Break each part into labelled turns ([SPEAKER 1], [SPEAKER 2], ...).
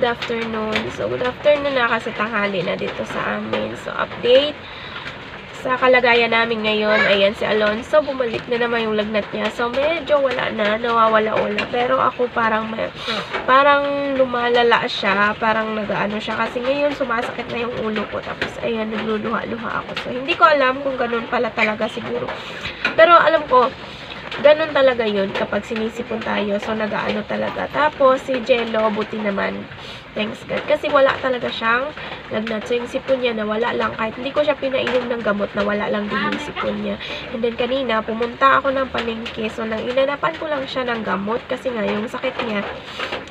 [SPEAKER 1] Good afternoon. So, good afternoon na kasi tanghali na dito sa amin. So, update sa kalagayan namin ngayon. Ayan, si Alonso, bumalik na naman yung lagnat niya. So, medyo wala na, nawawala-wala. Pero ako parang, may, parang lumalala siya. Parang nagaano siya. Kasi ngayon, sumasakit na yung ulo ko. Tapos, ayan, nagluluha-luha ako. So, hindi ko alam kung ganun pala talaga siguro. Pero, alam ko, ganun talaga yun kapag sinisipon tayo. So, nagaano talaga. Tapos, si Jello, buti naman. Thanks God. Kasi wala talaga siyang lagnat. So, yung sipon niya nawala lang. Kahit hindi ko siya pinainom ng gamot, nawala lang din yung sipon niya. And then, kanina, pumunta ako ng palengke. So, nang inanapan ko lang siya ng gamot. Kasi nga, yung sakit niya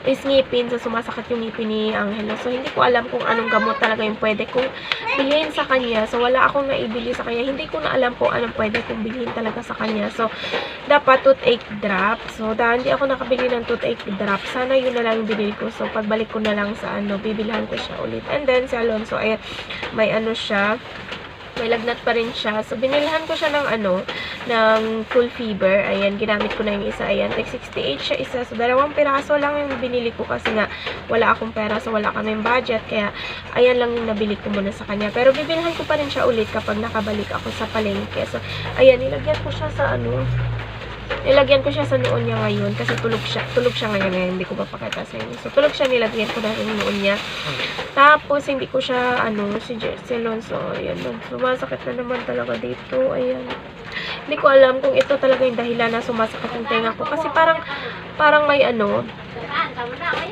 [SPEAKER 1] is ngipin. So, sumasakit yung ngipin ni Angelo. So, hindi ko alam kung anong gamot talaga yung pwede kong bilhin sa kanya. So, wala akong naibili sa kanya. Hindi ko na alam kung anong pwede kong bilhin talaga sa kanya. So, dapat toothache drop. So, dahil hindi ako nakabili ng toothache drop, sana yun na lang yung binili ko. So, pagbalik ko na lang sa ano, bibilhan ko siya ulit. And then, si Alonso, ay may ano siya, may lagnat pa rin siya. So, binilhan ko siya ng ano, ng full fever. Ayan, ginamit ko na yung isa. Ayan, like 68 siya isa. So, dalawang piraso lang yung binili ko kasi nga wala akong pera. So, wala kaming budget. Kaya, ayan lang yung nabili ko muna sa kanya. Pero, bibilhan ko pa rin siya ulit kapag nakabalik ako sa palengke. So, ayan, nilagyan ko siya sa ano, nilagyan ko siya sa noon niya ngayon kasi tulog siya, tulog siya ngayon ngayon, hindi ko papakita sa inyo. So, tulog siya, nilagyan ko na yung noon niya. Tapos, hindi ko siya, ano, si Jesse Alonso, ayan, sumasakit na naman talaga dito, ayan. Hindi ko alam kung ito talaga yung dahilan na sumasakit yung tenga ko. Kasi parang, parang may ano,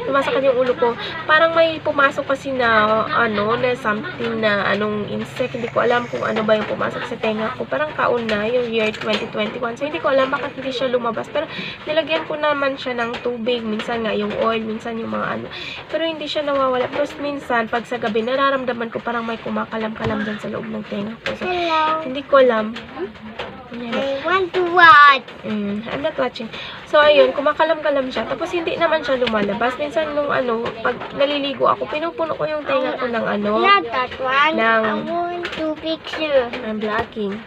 [SPEAKER 1] sumasakit yung ulo ko. Parang may pumasok kasi na, ano, na something na, anong insect. Hindi ko alam kung ano ba yung pumasok sa tenga ko. Parang kaon na, yung year 2021. So, hindi ko alam bakit hindi siya lumabas. Pero, nilagyan ko naman siya ng tubig. Minsan nga, yung oil, minsan yung mga ano. Pero, hindi siya nawawala. Pero, minsan, pag sa gabi, nararamdaman ko parang may kumakalam-kalam dyan sa loob ng tenga ko. So, hindi ko alam.
[SPEAKER 2] I want to watch.
[SPEAKER 1] Mm, I'm not watching. So, ayun, kumakalam-kalam siya. Tapos, hindi naman siya lumalabas. Minsan, nung ano, pag naliligo ako, pinupuno ko yung tenga ko ng ano,
[SPEAKER 2] Not that one.
[SPEAKER 1] Ng-
[SPEAKER 2] I want to picture.
[SPEAKER 1] I'm blocking.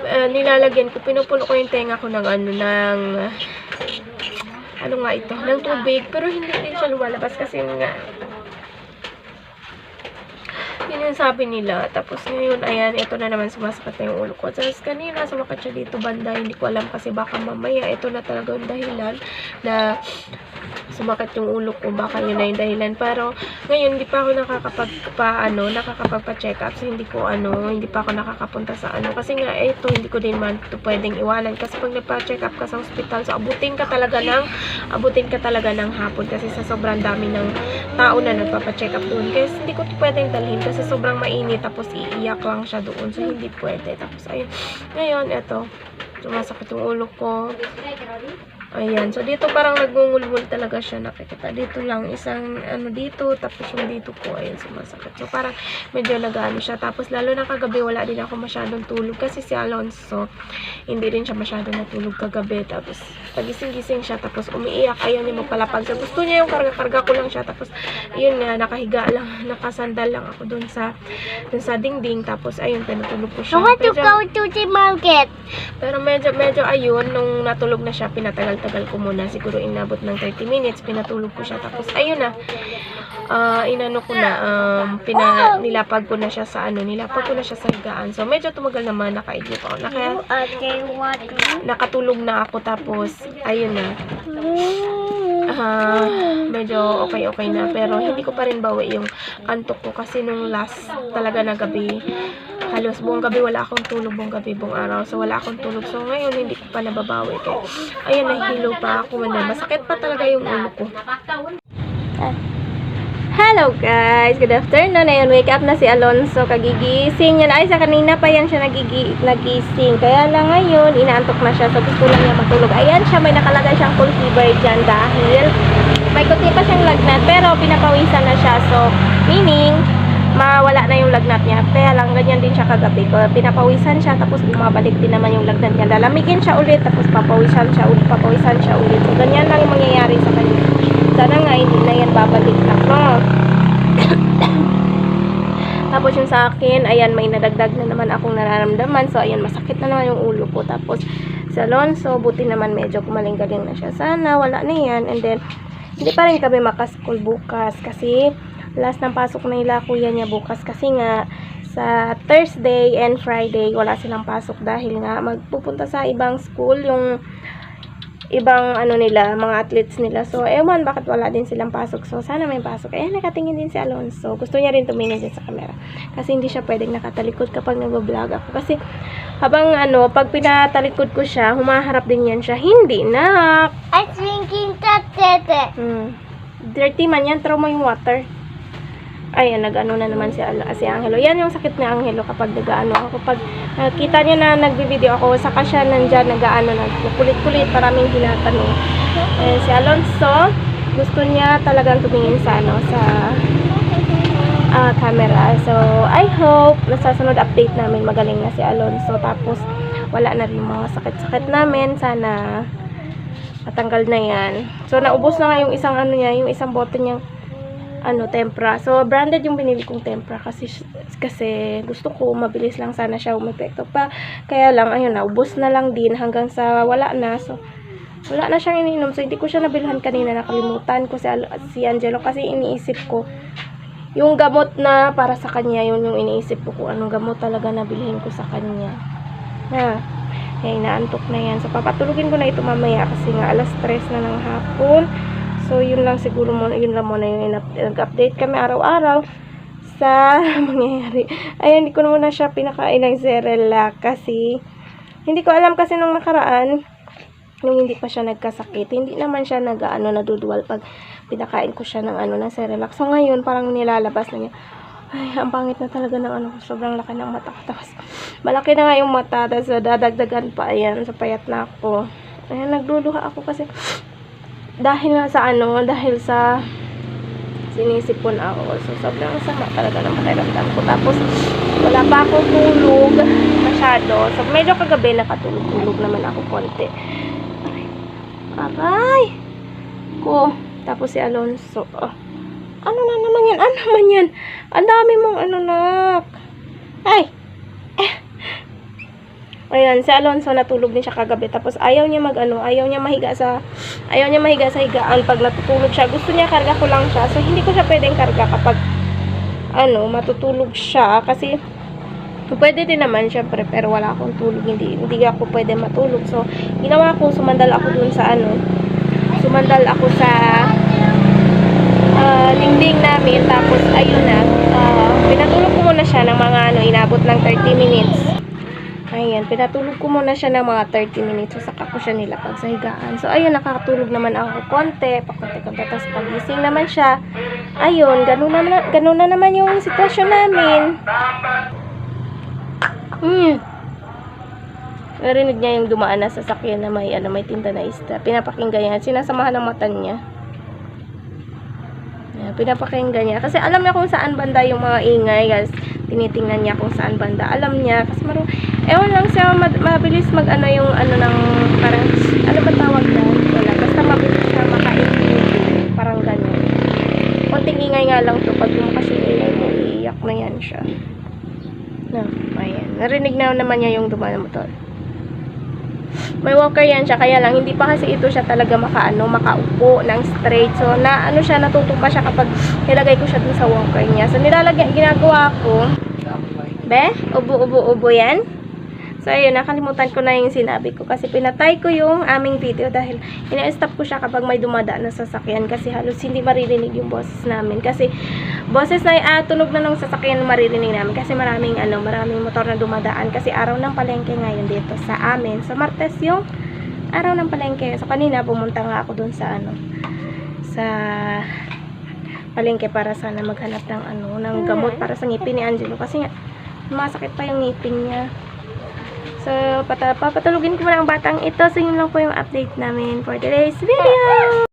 [SPEAKER 1] Uh, nilalagyan ko, pinupuno ko yung tenga ko ng ano, ng, ano nga ito, ng tubig. Pero, hindi din siya lumalabas kasi nga, yun yung sabi nila. Tapos ngayon, ayan, ito na naman sumasakit na yung ulo ko. Tapos kanina, sumakit siya dito banda. Hindi ko alam kasi baka mamaya, ito na talaga yung dahilan na sumakit yung ulo ko. Baka yun na yung dahilan. Pero ngayon, hindi pa ako nakakapag, pa, ano, nakakapagpa-check up. So, hindi ko, ano, hindi pa ako nakakapunta sa ano. Kasi nga, ito, hindi ko din man ito pwedeng iwanan. Kasi pag nagpa-check up ka sa hospital, so abutin ka talaga ng, abutin ka talaga ng hapon. Kasi sa sobrang dami ng tao na nagpapa-check up doon. Kasi hindi ko pwedeng dalhin kasi sobrang mainit tapos iiyak lang siya doon. So, hindi pwede. Tapos, ayun. Ngayon, eto. Sumasakit yung ulo ko. Ayan. So, dito parang nagungulgul talaga siya. Nakikita. Dito lang. Isang, ano, dito. Tapos yung dito ko. Ayan, sumasakit. So, parang medyo nagano siya. Tapos, lalo na kagabi, wala din ako masyadong tulog. Kasi si Alonso, hindi rin siya masyadong natulog kagabi. Tapos, pagising-gising siya. Tapos, umiiyak. Ayaw niya magpalapag. So, gusto niya yung karga-karga ko lang siya. Tapos, yun nga, nakahiga lang. Nakasandal lang ako dun sa, dun sa dingding. Tapos, ayun, pinatulog ko
[SPEAKER 2] I
[SPEAKER 1] siya.
[SPEAKER 2] want to go to the market.
[SPEAKER 1] pero medyo, medyo ayun, nung natulog na siya, pinatagal-tagal ko muna. Siguro inabot ng 30 minutes, pinatulog ko siya. Tapos, ayun na, ah inano ko na, um, pina, nilapag ko na siya sa ano, nilapag ko na siya sa higaan. So, medyo tumagal naman, nakaigip ako. Naka, nakatulog na ako, tapos, ayun na. Ah, medyo okay-okay na. Pero, hindi ko pa rin bawi yung antok ko. Kasi nung last talaga na gabi, halos buong gabi wala akong tulog buong gabi, buong araw. So, wala akong tulog. So, ngayon, hindi ko pa nababawi. Kaya, ayun, nahihilo pa ako. Man. Masakit pa talaga yung ulo ko. Hello guys! Good afternoon. Ayun, wake up na si Alonso. Kagigising yan. Ay, sa kanina pa yan siya nagigi nagising. Kaya lang ngayon, inaantok na siya. So, gusto lang niya matulog. Ayan siya, may nakalagay siyang full fever dyan dahil may kuti pa siyang lagnat. Pero, pinapawisan na siya. So, meaning, mawala na yung lagnat niya. Kaya lang, ganyan din siya kagabi. Pinapawisan siya, tapos bumabalik din naman yung lagnat niya. Lalamigin siya ulit, tapos papawisan siya ulit, papawisan siya ulit. So, ganyan lang yung mangyayari sa kanya. Sana nga, hindi na yan babalik na ko. Tapos yung sa akin, ayan, may nadagdag na naman akong nararamdaman. So, ayan, masakit na naman yung ulo ko. Tapos, sa Alonso, buti naman medyo kumaling-galing na siya. Sana, wala na yan. And then, Hindi pa rin kami makaskool bukas kasi last ng pasok na nila kuya niya bukas kasi nga sa Thursday and Friday wala silang pasok dahil nga magpupunta sa ibang school yung ibang ano nila, mga athletes nila. So, ewan, bakit wala din silang pasok. So, sana may pasok. Eh, nakatingin din si Alonso. Gusto niya rin tumingin din sa camera. Kasi hindi siya pwedeng nakatalikod kapag nag-vlog ako. Kasi, habang ano, pag pinatalikod ko siya, humaharap din yan siya. Hindi, nak.
[SPEAKER 2] I'm thinking that tete.
[SPEAKER 1] Hmm. Dirty man yan. Throw mo yung water. Ayan, nag-ano na naman si, si Angelo. Yan yung sakit ni Angelo kapag nag-ano ako. Kapag nakita niya na nagbi-video ako, saka siya nandyan nag-ano na, kulit-kulit, maraming hinatanong. Eh, si Alonso, gusto niya talagang tumingin sa ano, sa ah, camera. So, I hope nasa sunod update namin magaling na si Alonso. Tapos, wala na rin mga sakit-sakit namin. Sana matanggal na yan. So, naubos na nga yung isang ano niya, yung isang bote niyang ano, tempra. So, branded yung binili kong tempra kasi, kasi gusto ko mabilis lang sana siya umepekto pa. Kaya lang, ayun, naubos na lang din hanggang sa wala na. So, wala na siyang iniinom. So, hindi ko siya nabilhan kanina. Nakalimutan ko si, si Angelo kasi iniisip ko yung gamot na para sa kanya, yun yung iniisip ko kung anong gamot talaga na bilhin ko sa kanya. Na, kaya inaantok na yan. So, papatulugin ko na ito mamaya kasi nga alas 3 na ng hapon. So, yun lang siguro muna, yun lang muna yung nag-update kami araw-araw sa mangyayari. Ayun, hindi ko na muna siya pinakain ng Zerela kasi hindi ko alam kasi nung nakaraan nung hindi pa siya nagkasakit, hindi naman siya nag-ano, naduduwal pag pinakain ko siya ng ano, ng Cerelac. So, ngayon, parang nilalabas na niya. Ay, ang pangit na talaga ng ano, sobrang laki ng mata. Tapos, malaki na nga yung mata, tapos dadagdagan pa, ayan, sa payat na ako. Ayan, nagluluha ako kasi, dahil nga sa ano, dahil sa sinisipon ako. So, sobrang sama talaga ng pakiramdam ko. Tapos, wala pa akong tulog masyado. So, medyo kagabi nakatulog-tulog naman ako konti. Ay, aray! Ko. Tapos si Alonso. Ah, ano na naman yan? Ano naman yan? Ang dami mong ano nak. Ay! Ayan, si Alonso natulog din siya kagabi. Tapos ayaw niya mag ano, ayaw niya mahiga sa ayaw niya mahiga sa higaan pag natutulog siya. Gusto niya karga ko lang siya. So hindi ko siya pwedeng karga kapag ano, matutulog siya kasi pwede din naman syempre pero wala akong tulog hindi hindi ako pwede matulog so ginawa ko sumandal ako dun sa ano sumandal ako sa ah, dingding namin tapos ayun na ah, pinatulog ko muna siya ng mga ano inabot ng 30 minutes Ayan, pinatulog ko muna siya ng mga 30 minutes. So, saka ko siya nilapag sa higaan. So, ayun, nakakatulog naman ako konti. Pakunti-kunti. Tapos, pagising naman siya. Ayun, ganun na, ganun na naman yung sitwasyon namin. Hmm. Narinig niya yung dumaan na sasakyan na may, ano, may tinda na isda. Pinapakinggan niya. Sinasamahan ng mata niya. Ayan, pinapakinggan niya. Kasi alam niya kung saan banda yung mga ingay. Guys, tinitingnan niya kung saan banda. Alam niya. Kasi marunong, ewan lang siya, mad- mabilis mag ano yung ano ng, parang, ano ba tawag na? Wala. Basta mabilis siya makaintindi. Parang ganun. Konting ingay nga lang to. Pag yung ingay mo, iiyak na yan siya. Na, ayan. Narinig na naman niya yung dumaan na motor. May walker yan siya, kaya lang hindi pa kasi ito siya talaga makaano, makaupo ng straight. So, na ano siya, natutumba siya kapag nilagay ko siya dun sa walker niya. So, nilalagyan, ginagawa ko, be, ubo, ubo, ubo yan. So, ayun, nakalimutan ko na yung sinabi ko kasi pinatay ko yung aming video dahil ina-stop ko siya kapag may dumadaan na sasakyan kasi halos hindi maririnig yung boses namin kasi boses na ah, tunog na ng sasakyan maririnig namin kasi maraming ano, maraming motor na dumadaan kasi araw ng palengke ngayon dito sa amin. So, Martes yung araw ng palengke. So, kanina pumunta nga ako dun sa ano, sa palengke para sana maghanap ng ano, ng gamot para sa ngipin ni Angelo kasi nga masakit pa yung ngipin niya. So, pata papatulugin ko muna ang batang ito. So, yun lang po yung update namin for today's video.